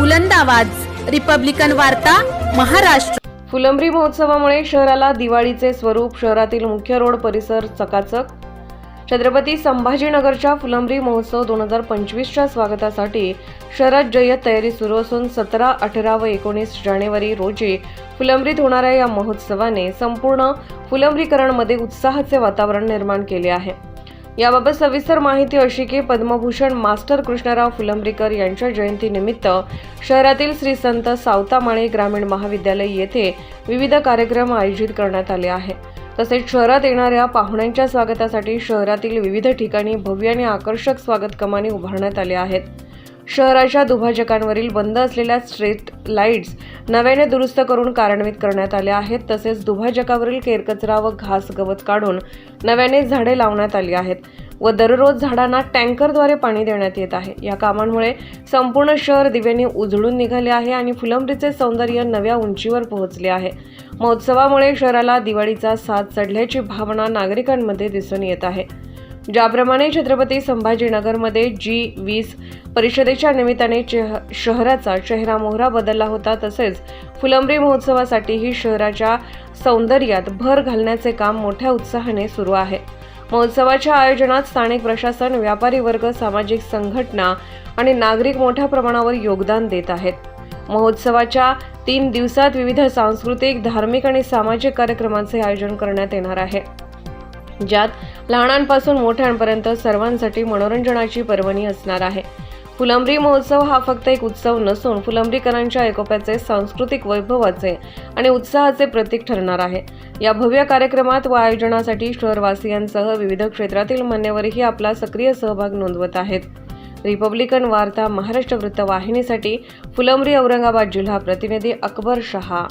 बुलंद आवाज. रिपब्लिकन वार्ता महाराष्ट्र. फुलंब्री महोत्सवामुळे शहराला दिवाळीचे स्वरूप शहरातील मुख्य रोड परिसर चकाचक. छत्रपती संभाजीनगरच्या फुलंब्री महोत्सव दोन हजार पंचवीसच्या स्वागतासाठी शहरात जय्यत तयारी सुरू असून सतरा अठरा व एकोणीस जानेवारी रोजी फुलंब्रीत होणाऱ्या या महोत्सवाने संपूर्ण फुलंब्रीकरणमध्ये उत्साहाचे वातावरण निर्माण केले आहे. याबाबत सविस्तर माहिती अशी की पद्मभूषण मास्टर कृष्णराव फुलंब्रीकर यांच्या जयंतीनिमित्त शहरातील श्री संत सावतामाळे ग्रामीण महाविद्यालय येथे विविध कार्यक्रम आयोजित करण्यात आले आहे तसेच शहरात येणाऱ्या पाहुण्यांच्या स्वागतासाठी शहरातील विविध ठिकाणी भव्य आणि आकर्षक स्वागत कमानी उभारण्यात आल्या आहेत. शहराच्या दुभाजकांवरील बंद असलेल्या स्ट्रीट लाईट्स नव्याने दुरुस्त करून कार्यान्वित करण्यात आल्या आहेत. तसेच दुभाजकावरील केरकचरा व घास गवत काढून नव्याने झाडे लावण्यात आली आहेत व दररोज झाडांना टँकरद्वारे पाणी देण्यात येत आहे. या कामांमुळे संपूर्ण शहर दिव्यांनी उजळून निघाले आहे आणि फुलंब्रीचे सौंदर्य नव्या उंचीवर पोहोचले आहे. महोत्सवामुळे शहराला दिवाळीचा साथ चढल्याची भावना नागरिकांमध्ये दिसून येत आहे. ज्याप्रमाणे छत्रपती संभाजीनगरमध्ये जी वीस परिषदेच्या निमित्ताने चेह शहराचा चेहरा मोहरा बदलला होता तसेच फुलंब्री महोत्सवासाठीही शहराच्या सौंदर्यात भर घालण्याचे काम मोठ्या उत्साहाने सुरू आहे. महोत्सवाच्या आयोजनात स्थानिक प्रशासन व्यापारी वर्ग सामाजिक संघटना आणि नागरिक मोठ्या प्रमाणावर योगदान देत आहेत. महोत्सवाच्या तीन दिवसात विविध सांस्कृतिक धार्मिक आणि सामाजिक कार्यक्रमांचे आयोजन करण्यात येणार आहे. ज्यात लहानांपासून मोठ्यांपर्यंत सर्वांसाठी मनोरंजनाची पर्वणी असणार आहे. फुलंब्री महोत्सव हा फक्त एक उत्सव नसून फुलंब्रीकरांच्या एकोप्याचे सांस्कृतिक वैभवाचे आणि उत्साहाचे प्रतीक ठरणार आहे. या भव्य कार्यक्रमात व आयोजनासाठी शहरवासियांसह विविध क्षेत्रातील मान्यवरही आपला सक्रिय सहभाग नोंदवत आहेत. रिपब्लिकन वार्ता महाराष्ट्र वृत्तवाहिनीसाठी फुलंब्री औरंगाबाद जिल्हा प्रतिनिधी अकबर शहा.